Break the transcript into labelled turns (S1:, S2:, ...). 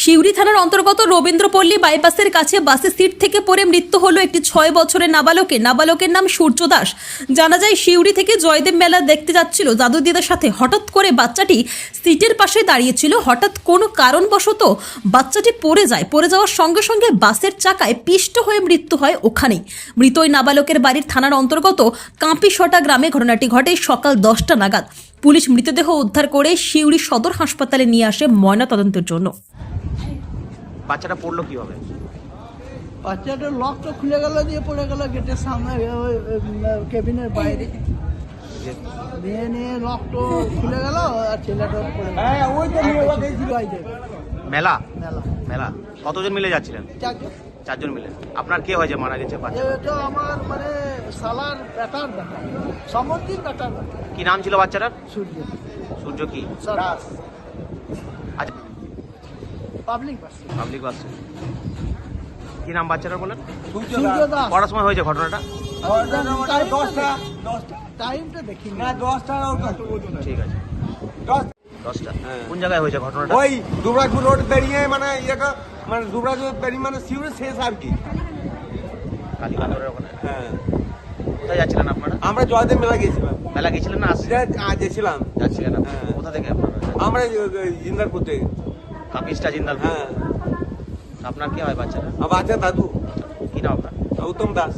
S1: সিউড়ি থানার অন্তর্গত রবীন্দ্রপল্লী বাইপাসের কাছে বাসের সিট থেকে পড়ে মৃত্যু হলো একটি ছয় বছরের নাবালকের। নাবালকের নাম সূর্য দাস। জানা যায় সিউড়ি থেকে জয়দেব মেলা দেখতে যাচ্ছিল দাদু দিদার সাথে। হঠাৎ করে বাচ্চাটি সিটের পাশে দাঁড়িয়েছিল। হঠাৎ কোনো কারণবশত বাচ্চাটি পড়ে যায়। পড়ে যাওয়ার সঙ্গে সঙ্গে বাসের চাকায় পিষ্ট হয়ে মৃত্যু হয় ওখানেই। মৃত ওই নাবালকের বাড়ির থানার অন্তর্গত কাঁপিসটা গ্রামে ঘটনাটি ঘটে সকাল দশটা নাগাদ। পুলিশ মৃতদেহ উদ্ধার করে সিউড়ি সদর হাসপাতালে নিয়ে আসে ময়নাতদন্তের জন্য।
S2: বাচ্চাটা পড়ল কীভাবে?
S3: বাচ্চাটার লক তো খুলে গেল দিয়ে পড়ে গেল গেটের সামনে কেবিনের বাইরে।
S2: যে-
S3: দিয়ে নিয়ে লক তো খুলে গেল আর ছেলেটা পড়ে গেল। জয়দেব,
S2: মেলা?
S3: মেলা।
S2: মেলা। কতজন মিলে যাচ্ছিলেন?
S3: চারজন।
S2: চারজন মিলে। আপনার কে হয়েছে মারা গেছে বাচ্চা
S3: এটা আমার মানে সালার সমর্থির ব্যাটার ব্যাটার
S2: কি নাম ছিল বাচ্চাটার?
S3: সূর্য।
S2: সূর্য কি?
S3: দাস।
S2: আচ্ছা
S3: পাবলিক বাস
S2: পাবলিক বাস কি নাম বাচ্চাটার বলেন? কটার সময় হয়েছে ঘটনাটা?
S3: দশটা টাইমটা দেখিনি
S2: ঠিক আছে। দশটা।
S4: হ্যাঁ।
S2: কোন জায়গায় হয়েছে ঘটনাটা?
S4: ওই দুবরাজপুর রোড পেরিয়ে মানে ইয়েটা মানে দুবরাজপুর পেরিয়ে মানে শিউরে শেষ আর কি।
S2: কালীবাজারের ওখানে?
S4: হ্যাঁ।
S2: কোথায় যাচ্ছিলেন আপনারা?
S4: আমরা জয়দেব মেলা গেছিলাম।
S2: মেলা গেছিলেন না
S4: গেছিলাম।
S2: যাচ্ছিলেন
S4: হ্যাঁ।
S2: কোথা থেকে আপনারা?
S4: আমরা জিন্দারপুর থেকে।
S2: কাপিসটা জিন্দাল
S4: হ্যাঁ
S2: আপনার কি হয় বাচ্চাটা
S4: আর বাচ্চা দাদু
S2: কি নাম আপনার
S4: উত্তম দাস